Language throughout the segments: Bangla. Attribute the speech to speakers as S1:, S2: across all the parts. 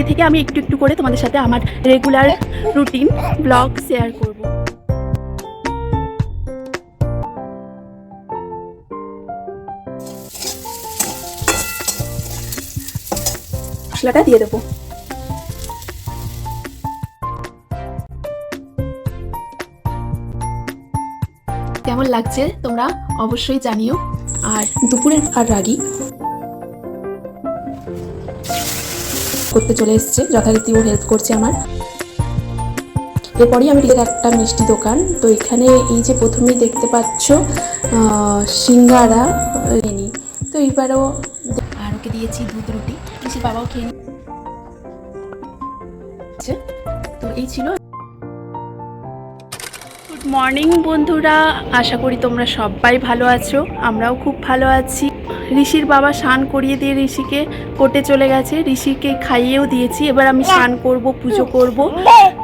S1: আজকে থেকে আমি একটু একটু করে তোমাদের সাথে আমার রেগুলার রুটিন ব্লগ শেয়ার করব। মশলাটা দিয়ে দেবো। কেমন লাগছে তোমরা অবশ্যই জানিও। আর দুপুরের আর রাগি করতে চলে এসছে যথারীতি ও হেল্প করছে আমার। এরপরই আমি টিকের একটা মিষ্টি দোকান। তো এখানে এই যে প্রথমেই দেখতে পাচ্ছ সিঙ্গারা নি তো এইবারও আর ওকে দিয়েছি দুধ রুটি। কিছু বাবাও খেয়ে নিচ্ছে। তো এই ছিল গুড মর্নিং বন্ধুরা। আশা করি তোমরা সবাই ভালো আছো। আমরাও খুব ভালো আছি। ঋষির বাবা স্নান করিয়ে দিয়ে ঋষিকে কোটে চলে গেছে। ঋষিকে খাইয়েও দিয়েছি। এবার আমি স্নান করব, পুজো করব।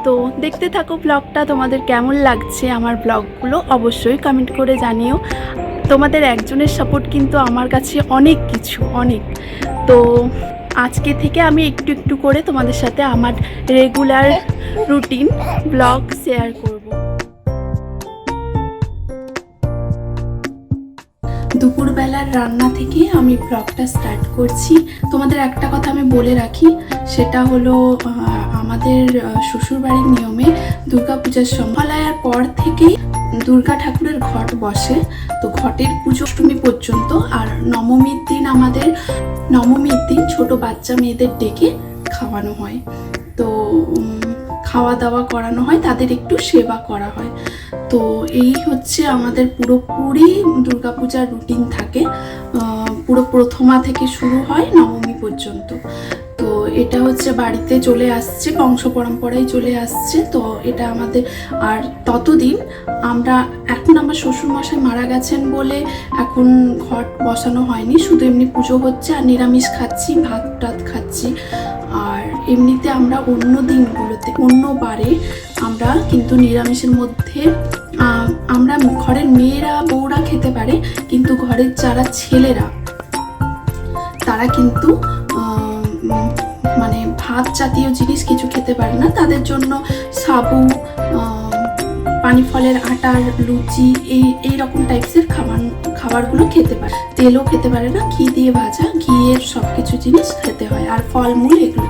S1: তো দেখতে থাকো ব্লগটা, তোমাদের কেমন লাগছে আমার ব্লগগুলো অবশ্যই কমেন্ট করে জানিও। তোমাদের একজনের সাপোর্ট কিন্তু আমার কাছে অনেক কিছু, অনেক। তো আজকে থেকে আমি একটু একটু করে তোমাদের সাথে আমার রেগুলার রুটিন ব্লগ শেয়ার করব। দুপুরবেলার রান্না থেকে আমি ব্লগটা স্টার্ট করছি। তোমাদের একটা কথা আমি বলে রাখি, সেটা হলো আমাদের শ্বশুরবাড়ির নিয়মে দুর্গাপূজার সম্পালয়ার পর থেকেই দুর্গা ঠাকুরের ঘট বসে। তো ঘটের পুজো অষ্টমী পর্যন্ত, আর নবমীর দিন আমাদের, নবমীর দিন ছোট বাচ্চা মেয়েদের ডেকে খাওয়ানো হয়। তো খাওয়া দাওয়া করানো হয়, তাদের একটু সেবা করা হয়। তো এই হচ্ছে আমাদের পুরোপুরি দুর্গাপূজার রুটিন থাকে। পুরো প্রথমা থেকে শুরু হয় নবমী পর্যন্ত। তো এটা হচ্ছে বাড়িতে চলে আসছে, বংশ পরম্পরায় চলে আসছে। তো এটা আমাদের আর ততদিন আমরা এখন আমার শ্বশুরমশাই মারা গেছেন বলে এখন ঘট বসানো হয়নি। শুধু এমনি পুজো হচ্ছে আর নিরামিষ খাচ্ছি, ভাত টাত খাচ্ছি। এমনিতে আমরা অন্য দিনগুলোতে, অন্য বারে আমরা কিন্তু নিরামিষের মধ্যে আমরা ঘরের মেয়েরা, বউরা খেতে পারে, কিন্তু ঘরের যারা ছেলেরা, তারা কিন্তু মানে ভাত জাতীয় জিনিস কিছু খেতে পারে না। তাদের জন্য সাবু পানি ফলের আটার লুচি, এই এই রকম টাইপসের খাবার, খাবারগুলো খেতে পারে। তেলও খেতে পারে না, ঘি দিয়ে ভাজা, ঘিয়ের সব কিছু জিনিস খেতে হয়। আর ফলমূল এগুলো।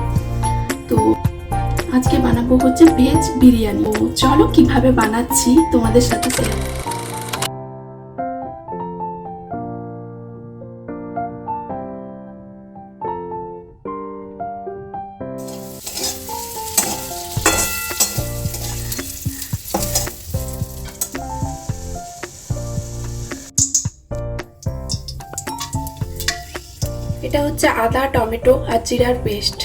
S1: আজকে বানাবো হচ্ছে ভেজ বিরিয়ানি। চলো কীভাবে বানাচ্ছি তোমাদের সাথে শেয়ার এটা হচ্ছে আদা, টমেটো আর জিরার পেস্ট।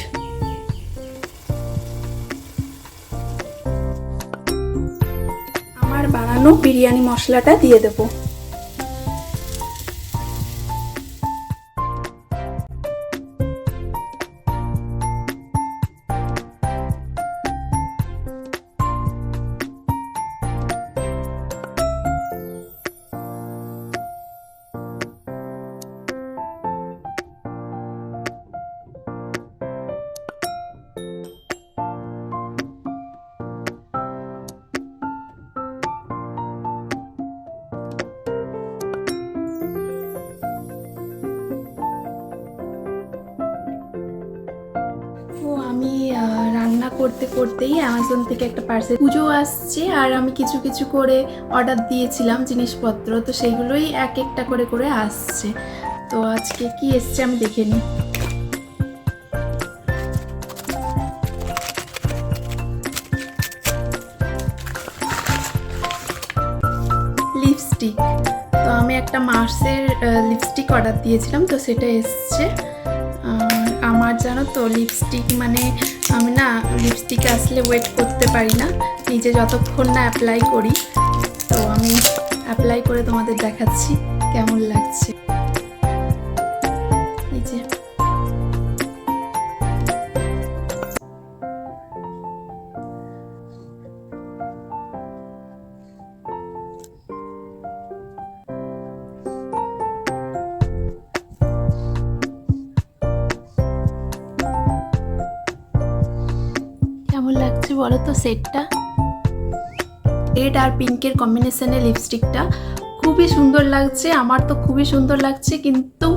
S1: বিরিয়ানি মশলাটা দিয়ে দেবো। করতে করতেই অ্যামাজন থেকে একটা পার্সেল পুজো আসছে আর আমি কিছু কিছু করে অর্ডার দিয়েছিলাম জিনিসপত্র। তো সেগুলোই এক একটা করে করে আসছে। তো আজকে কি এসছে আমি দেখে নিই। লিপস্টিক তো আমি একটা মার্সের লিপস্টিক অর্ডার দিয়েছিলাম, তো সেটা এসছে। আমার জানো তো লিপস্টিক মানে লিপস্টিক আসলে ওয়েট করতে পারি না। নিজে যতক্ষণ না অ্যাপ্লাই করি, তো আমি অ্যাপ্লাই করে তোমাদের দেখাচ্ছি কেমন লাগছে। লাগছে বলো তো সেটটা? রেড আর পিঙ্কের কম্বিনেশনে লিপস্টিকটা খুবই সুন্দর লাগছে, আমার তো খুবই সুন্দর লাগছে, কিন্তু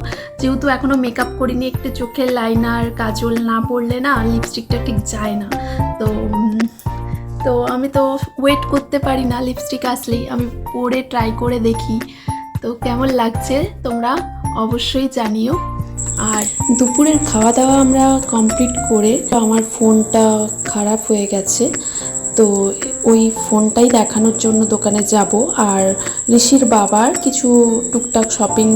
S1: যেহেতু এখনও মেকআপ করিনি, একটু চোখের লাইনার কাজল না পড়লে না লিপস্টিকটা ঠিক যায় না। তো তো আমি তো ওয়েট করতে পারি না লিপস্টিক আসলেই, আমি পরে ট্রাই করে দেখি। তো কেমন লাগছে তোমরা অবশ্যই জানিও। আর
S2: দুপুরের খাওয়া দাওয়া আমরা কমপ্লিট করে আমার ফোনটা খারাপ হয়ে গেছে। তো ওই ফোনটাই দেখানোর জন্য দোকানে যাব। আর ঋষির বাবার কিছু টুকটাক শপিং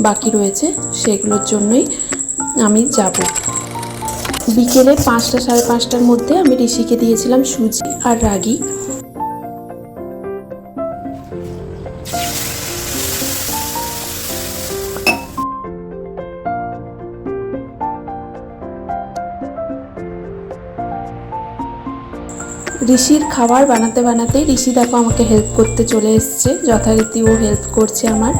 S2: বাকি রয়েছে, সেগুলোর জন্যই আমি যাব। বিকেলে পাঁচটা সাড়ে পাঁচটার মধ্যে আমি ঋষিকে দিয়েছিলাম সুজি আর রাগি। ঋষির খাবার বানাতে বানাতে ঋষি দেখো আমাকে হেল্প করতে চলে এসছে, যথারীতি ও হেল্প করছে আমার।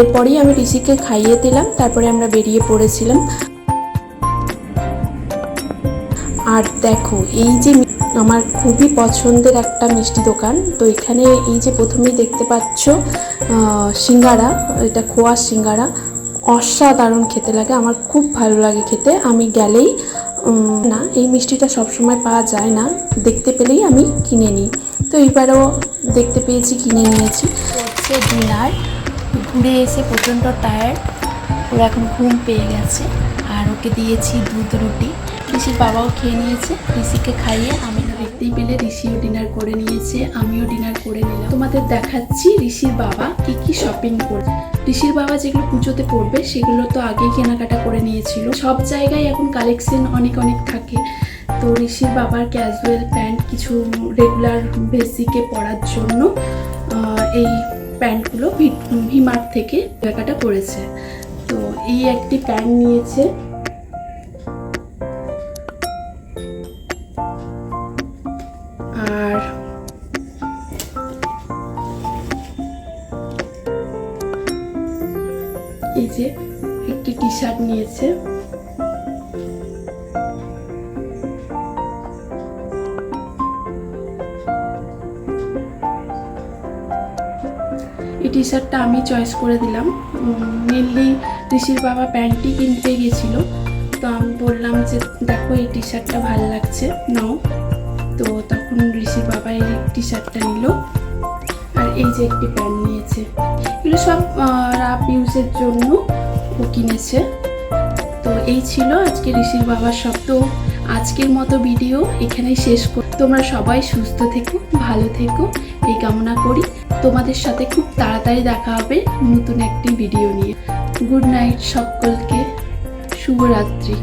S2: এরপরেই আমি ঋষিকে খাইয়ে দিলাম, তারপরে আমরা বেরিয়ে পড়েছিলাম। আর দেখো, এই যে আমার খুবই পছন্দের একটা মিষ্টি দোকান। তো এখানে এই যে প্রথমেই দেখতে পাচ্ছ সিঙ্গারা, এটা খোয়া সিঙ্গারা। অসাধারণ খেতে লাগে, আমার খুব ভালো লাগে খেতে। আমি গেলেই না, এই মিষ্টিটা সবসময় পাওয়া যায় না। দেখতে পেলেই আমি কিনে নিই। তো এইবারও দেখতে পেয়েছি, কিনে নিয়েছি।
S1: হচ্ছে ডিনার। ঘুরে এসে প্রচণ্ড টায়ার্ড ওর এখন ঘুম পেয়ে গেছে। আর ওকে দিয়েছি দুধ রুটি। ঋষির বাবাও খেয়ে নিয়েছে। ঋষিকে খাইয়ে আমি দেখতেই পেলে ঋষিও ডিনার করে নিয়েছে, আমিও ডিনার করে নিলাম। তোমাদের দেখাচ্ছি ঋষির বাবা কি কি শপিং করছে। ঋষির বাবা যেগুলো পুজোতে পড়বে সেগুলো তো আগেই কেনাকাটা করে নিয়েছিল। সব জায়গায় এখন কালেকশন অনেক অনেক থাকে। তো ঋষির বাবার ক্যাজুয়াল প্যান্ট কিছু রেগুলার বেসিকে পরার জন্য এই প্যান্টগুলো ভিমার্ট থেকে কেনাকাটা করেছে। তো এই একটি প্যান্ট নিয়েছে। একটি নিয়েছে। এই টি শার্টটা আমি চয়েস করে দিলাম। মেনলি ঋষির বাবা প্যান্টটি কিনতে গেছিল। তো আমি বললাম যে, দেখো এই টি শার্টটা ভালো লাগছে, নাও। তো তখন ঋষির বাবা এই টি শার্টটা নিল। আর এই যে একটি প্যান্ট নিয়েছে। এগুলো সব রাপ ইউজের জন্য ও কিনেছে। এই ছিল আজকে ঋষির বাবার সব তো আজকের মতো ভিডিও এখানেই শেষ কর তোমরা সবাই সুস্থ থেকো, ভালো থেকো, এই কামনা করি। তোমাদের সাথে খুব তাড়াতাড়ি দেখা হবে নতুন একটি ভিডিও নিয়ে। গুড নাইট সকলকে, শুভরাত্রি।